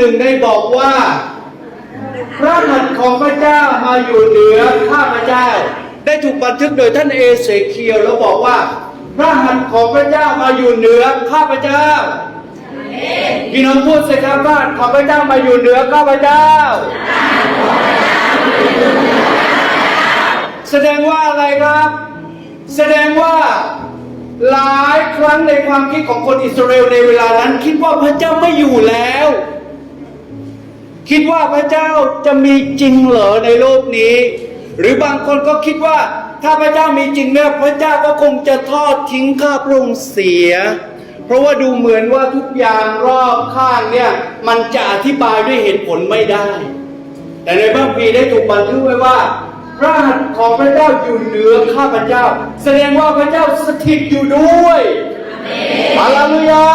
หนึ่งได้บอกว่า พระหัตถ์ของพระเจ้ามาอยู่เหนือข้าพระเจ้า ได้ถูกบันทึกโดยท่านเอเสเคียวแล้วบอกว่า พระหัตถ์ของพระเจ้ามาอยู่เหนือข้าพเจ้าพี่น้องพูดสิครับว่าของพระเจ้ามาอยู่เหนือข้าพเจ้า แสดงว่าอะไรครับ แสดงว่าหลายครั้งในความคิดของคนอิสราเอลในเวลานั้น คิดว่าพระเจ้าไม่อยู่แล้ว คิดว่าพระเจ้าจะมีจริงเหรอในโลกนี้ หรือบางคนก็คิดว่าถ้าพระเจ้ามีจริงเนี่ยพระเจ้าก็คงจะทอดทิ้งข้าพระองค์เสีย เพราะว่าดูเหมือนว่าทุกอย่างรอบข้างเนี่ยมันจะอธิบายด้วยเหตุผลไม่ได้ แต่ในพระคัมภีร์ได้ถูกบันทึกไว้ว่าพระหัตถ์ของพระเจ้าอยู่เหนือข้าพเจ้า แสดงว่าพระเจ้าสถิตอยู่ด้วยฮาเลลูยา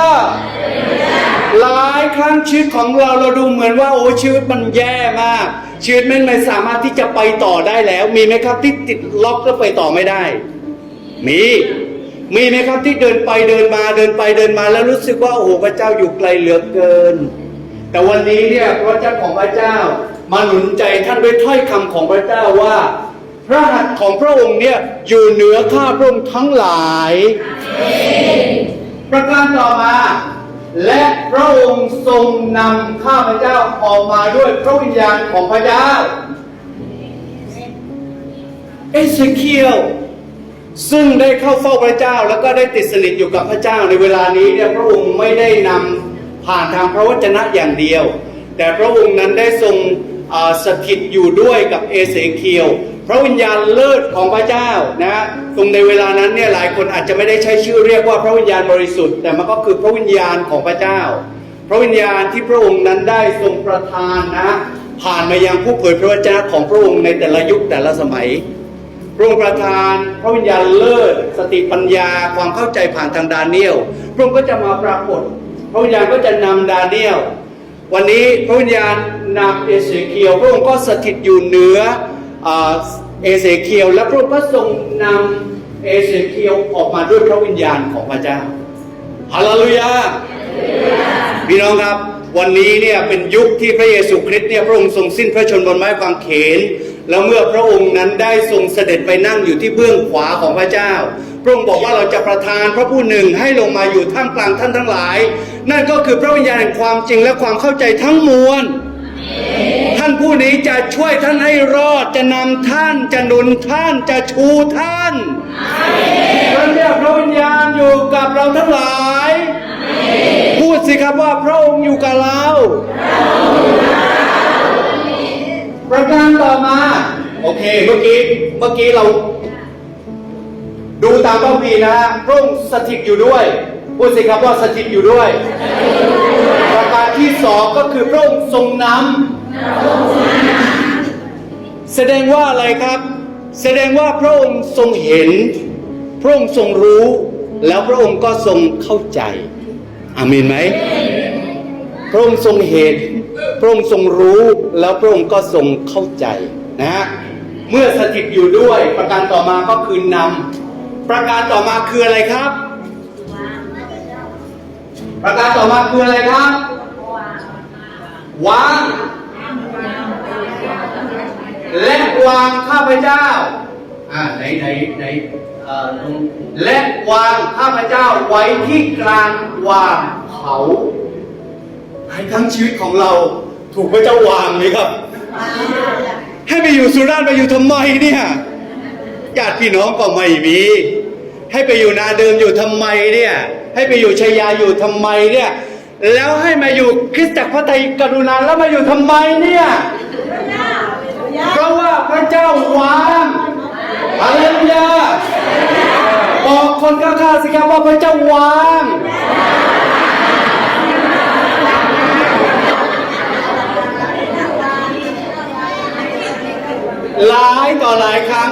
หลาย ครั้งชีวิตของเราเราดูเหมือนว่าโอ้ชีวิตมันแย่มาก ชีวิตมันไม่สามารถที่จะไปต่อได้แล้ว มีไหมครับที่ติดล็อกแล้วไปต่อไม่ได้ มีมีไหมครับที่เดินไปเดินมาเดินไปเดินมาแล้วรู้สึกว่าโอ้โหพระเจ้าอยู่ไกลเหลือเกิน แต่วันนี้เนี่ยพระเจ้าของพระเจ้ามาหนุนใจท่านด้วยถ้อยคำของพระเจ้าว่า พระหัตถ์ของพระองค์เนี่ยอยู่เหนือข้าพระองค์ทั้งหลาย ประการต่อมา และพระองค์ทรงนำข้าพเจ้าออกมาด้วยพระวิญญาณของพระเจ้า เอเสเคียวซึ่งได้เข้าเฝ้าพระเจ้าแล้วก็ได้ติดสนิทอยู่กับพระเจ้าในเวลานี้เนี่ยพระองค์ไม่ได้นำผ่านทางพระวจนะอย่างเดียว แต่พระองค์นั้นได้ทรงสถิตอยู่ด้วยกับเอเสเคียว พระวิญญาณเลิศของพระเจ้านะตรงในเวลานั้นเนี่ยหลายคนอาจจะไม่ได้ใช้ชื่อเรียกว่าพระวิญญาณบริสุทธิ์ แต่มันก็คือพระวิญญาณของพระเจ้า พระวิญญาณที่พระองค์นั้นได้ทรงประทานนะผ่านมายังผู้เผยพระวจนะของพระองค์ในแต่ละยุคแต่ละสมัยพระองค์ประทานพระวิญญาณเลิศ สติปัญญาความเข้าใจผ่านทางดาเนียลพระองค์ก็จะมาปรากฏ พระวิญญาณก็จะนำดาเนียลวันนี้พระวิญญาณนำเอเสเคียวพระองค์ก็สถิตอยู่เหนือ เอเสเคียว และพระองค์ก็ทรงนำเอเสเคียวออกมาด้วยพระวิญญาณของพระเจ้าฮาเลลูยาพี่น้องครับวันนี้เนี่ยเป็นยุคที่พระเยซูคริสต์เนี่ยพระองค์ทรงสิ้นพระชนม์บนไม้กางเขน แล้วเมื่อพระองค์นั้นได้ทรงเสด็จไปนั่งอยู่ที่เบื้องขวาของพระเจ้า พระองค์บอกว่าเราจะประทานพระผู้หนึ่งให้ลงมาอยู่ท่ามกลางท่านทั้งหลาย นั่นก็คือพระวิญญาณแห่งความจริงและความเข้าใจทั้งมวลท่านผู้นี้จะช่วยท่านให้รอดจะนำท่านจะหนุนท่านจะชูท่านพระเจ้าพระวิญญาณอยู่กับเราทั้งหลาย พูดสิครับว่าพระองค์อยู่กับเราประการต่อมา โอเคเมื่อกี้เมื่อกี้เรา ดูตามพระคัมภีร์นะฮะพระองค์สถิตอยู่ด้วยพูดสิครับว่าสถิตอยู่ด้วย ประการที่สองก็คือพระองค์ทรงนำ แสดงว่าอะไรครับ แสดงว่าพระองค์ทรงเห็น พระองค์ทรงรู้ แล้วพระองค์ก็ทรงเข้าใจอาเมนไหมพระองค์ทรงเห็น พระองค์ทรงรู้ แล้วพระองค์ก็ทรงเข้าใจนะฮะเมื่อสถิตอยู่ด้วยประการต่อมาก็คือนำประการต่อมาคืออะไรครับ ประการต่อมาคืออะไรครับวาง และวางข้าพเจ้าอ่าไหนไหนไหนเอ่อตรงและวางข้าพเจ้าไว้ที่กลางวางเขาใหลายครั้งชีวิตของเราถูกพระเจ้าวางไหมครับ ให้ไปอยู่สุราษฎร์ไปอยู่ทำไมเนี่ยญาติพี่น้องก็ไม่มี ให้ไปอยู่นาเดิมอยู่ทำไมเนี่ย ให้ไปอยู่ชัยยาอยู่ทำไมเนี่ย แล้วให้มาอยู่คริสตจักรพระไตรกรุณาแล้วมาอยู่ทำไมเนี่ย เพราะว่าพระเจ้าวางฮาเลลูยาบอกคนข้างๆสิครับว่าพระเจ้าวางหลายต่อหลายครั้ง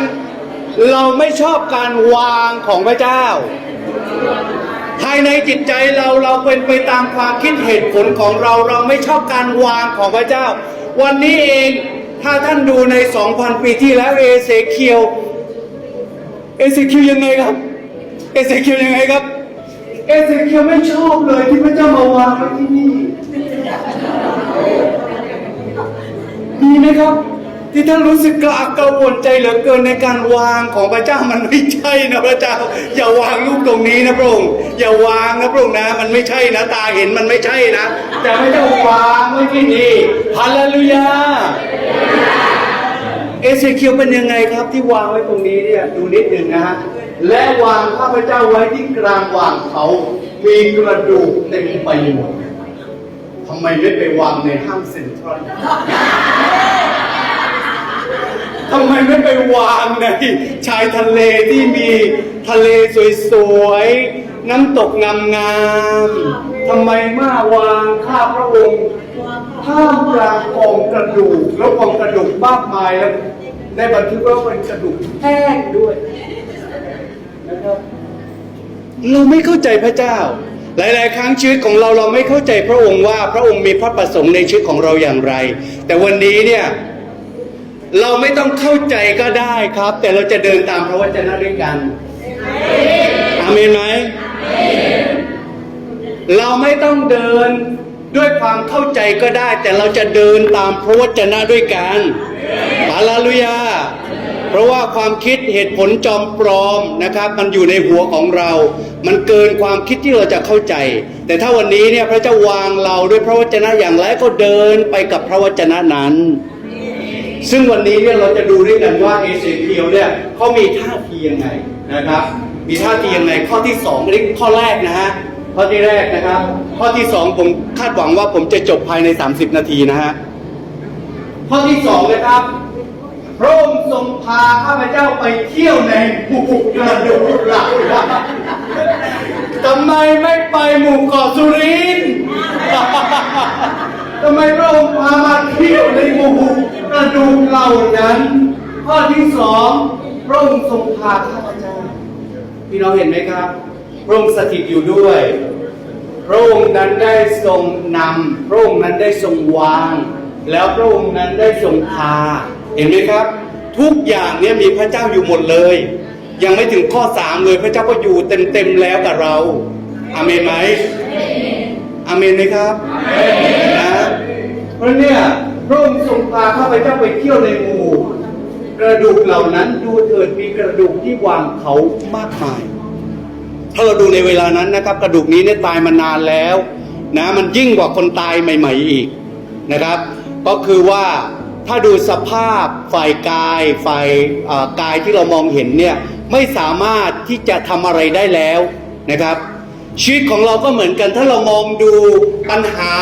เราไม่ชอบการวางของพระเจ้า ภายในจิตใจเราเราเป็นไปตามความคิดเหตุผลของเรา เราไม่ชอบการวางของพระเจ้า วันนี้เอง ถ้าท่านดูใน 2,000 ปีที่แล้วเอเซเคียวเอเซเคียวยังไงครับเอเซเคียวยังไงครับเอเซเคียวไม่ชอบเลยที่พระเจ้ามาวางไว้ที่นี่ดีไหมครับ ที่ท่านรู้สึกกระอักกระอ่วนใจเหลือเกินในการวางของพระเจ้ามันไม่ใช่นะพระเจ้า อย่าวางลูกตรงนี้นะพระองค์อย่าวางนะพระองค์นะ มันไม่ใช่นะตาเห็นมันไม่ใช่นะ แต่พระเจ้าวางไว้ที่นี่ฮาเลลูยาเอเซเคียวเป็นยังไงครับที่วางไว้ตรงนี้เนี่ยดูนิดหนึ่งนะฮะและวางข้าพเจ้าไว้ที่กลางวางเขา มีกระดูกเต็มไปหมดทำไมไม่ไปวางในห้างเซ็นทรัล ทำไมไม่ไปวางในชายทะเลที่มีทะเลสวยๆ น้ำตกงามๆทำไมมาวางข้าพระองค์ท่ามกลางกองกระดูกแล้วกองกระดูกมากมายแล้วในบันทึกว่าเป็นกระดูกแห้งด้วยนะครับเราไม่เข้าใจพระเจ้า หลาย ๆ ครั้งชีวิตของเราเราไม่เข้าใจพระองค์ว่าพระองค์มีพระประสงค์ในชีวิตของเราอย่างไร แต่วันนี้เนี่ย เราไม่ต้องเข้าใจก็ได้ครับ แต่เราจะเดินตามพระวจนะด้วยกันอาเมนไหมเราไม่ต้องเดินด้วยความเข้าใจก็ได้ แต่เราจะเดินตามพระวจนะด้วยกันฮาเลลูยา เพราะว่าความคิดเหตุผลจอมปลอมนะครับ มันอยู่ในหัวของเรา มันเกินความคิดที่เราจะเข้าใจ แต่ถ้าวันนี้เนี่ยพระเจ้าวางเราด้วยพระวจนะอย่างไรก็เดินไปกับพระวจนะนั้น ซึ่งวันนี้เนี่ยเราจะดูด้วยกันว่าเอเซเคียวเนี่ยเขามีท่าทียังไงนะครับ มีท่าทียังไงข้อที่สองนี่ข้อแรกนะฮะข้อที่แรกนะครับ ข้อที่สองผมคาดหวังว่าผมจะจบภายใน 30 นาทีนะฮะข้อที่สองนะครับพระองค์ทรงพาข้าพเจ้าไปเที่ยวในหมู่กระดูกหลักทำไมไม่ไปหมู่เกาะสุรินทร์ทำไมพระองค์พามาเที่ยวในหมู่ กระดูกเหล่านั้น ข้อที่สองพระองค์ทรงพาข้าพเจ้าพี่น้องเห็นไหมครับ พระองค์สถิตอยู่ด้วย พระองค์นั้นได้ทรงนำพระองค์นั้นได้ทรงวาง แล้วพระองค์นั้นได้ทรงพา เห็นไหมครับ ทุกอย่างเนี่ยมีพระเจ้าอยู่หมดเลย ยังไม่ถึงข้อสามเลยพระเจ้าก็อยู่เต็มๆแล้วกับเราอาเมนไหมอาเมนไหมครับนะเพราะเนี่ย พระองค์ทรงพาข้าพเจ้าไปเที่ยวในหมู่กระดูกเหล่านั้นดูเถิดมีกระดูกที่วางเขามากมาย ถ้าเราดูในเวลานั้นนะครับ กระดูกนี้เนี่ยตายมานานแล้วนะมันยิ่งกว่าคนตายใหม่ ๆอีกนะครับ ก็คือว่าถ้าดูสภาพฝ่ายกายฝ่ายกายที่เรามองเห็นเนี่ยไม่สามารถที่จะทำอะไรได้แล้วนะครับ ชีวิตของเราก็เหมือนกันถ้าเรามองดูปัญหา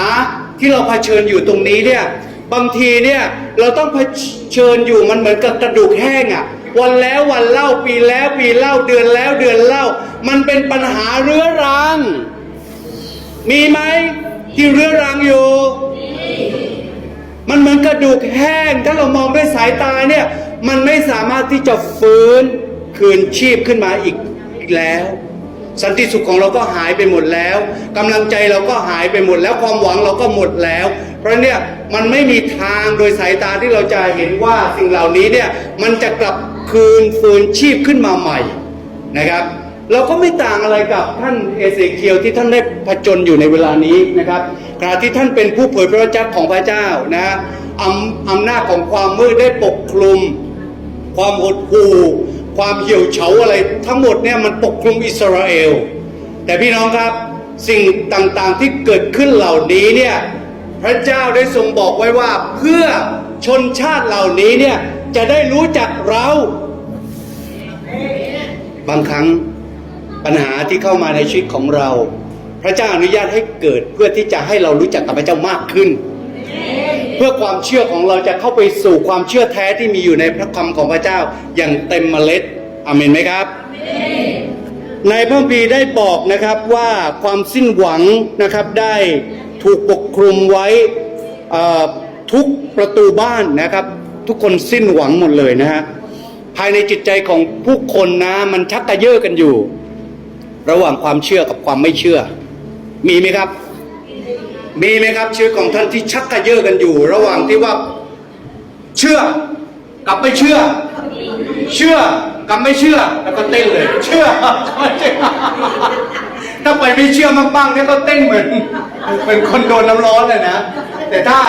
ที่เราเผชิญอยู่ตรงนี้เนี่ย บางทีเนี่ยเราต้องเผชิญอยู่มันเหมือนกับกระดูกแห้งอะ่ะ วันแล้ววันเล่าปีแล้วปีเล่าเดือนแล้วเดือนเล่า มันเป็นปัญหาเรื้อรัง มีไหมที่เรื้อรังอยู่ มันเหมือนกระดูกแห้ง ถ้าเรามองด้วยสายตาเนี่ย มันไม่สามารถที่จะฟื้นคืนชีพขึ้นมาอีกอีกแล้ว สันติสุขของเราก็หายไปหมดแล้วกำลังใจเราก็หายไปหมดแล้วความหวังเราก็หมดแล้ว เพราะเนี่ยมันไม่มีทางโดยสายตาที่เราจะเห็นว่าสิ่งเหล่านี้เนี่ยมันจะกลับคืนฟื้นชีพขึ้นมาใหม่นะครับเราก็ไม่ต่างอะไรกับท่านเอเสเคียวที่ท่านได้ผจญอยู่ในเวลานี้นะครับขณะที่ท่านเป็นผู้เผยพระวจนะของพระเจ้านะอำอำนาจของความมืดได้ปกคลุม ความหดหู่ ความเหี่ยวเฉาอะไรทั้งหมดเนี่ยมันปกคลุมอิสราเอล แต่พี่น้องครับสิ่งต่างๆที่เกิดขึ้นเหล่านี้เนี่ยพระเจ้าได้ทรงบอกไว้ว่าเพื่อชนชาติเหล่านี้เนี่ยจะได้รู้จักเรา บางครั้งปัญหาที่เข้ามาในชีวิตของเรา พระเจ้าอนุญาตให้เกิดเพื่อที่จะให้เรารู้จักกับพระเจ้ามากขึ้น เพื่อความเชื่อของเราจะเข้าไปสู่ความเชื่อแท้ที่มีอยู่ในพระคำของพระเจ้าอย่างเต็มเมล็ดอเมนไหมครับในพระคัมภีร์ได้บอกนะครับว่าความสิ้นหวังนะครับได้ถูกปกคลุมไว้ทุกประตูบ้านนะครับ ทุกคนสิ้นหวังหมดเลยนะฮะภายในจิตใจของผู้คนนะมันชักกระเยาะกันอยู่ ระหว่างความเชื่อกับความไม่เชื่อ มีไหมครับ มีไหมครับชีวิตของท่านที่ชักกระเยาะกันอยู่ ระหว่างที่ว่าเชื่อกับไม่เชื่อ เชื่อกับไม่เชื่อแล้วก็เต้นเลย เชื่อถ้าไปไม่เชื่อมากๆเนี่ยก็เต้นเหมือนเป็นคนโดนน้ำร้อนเลยนะแต่ถ้า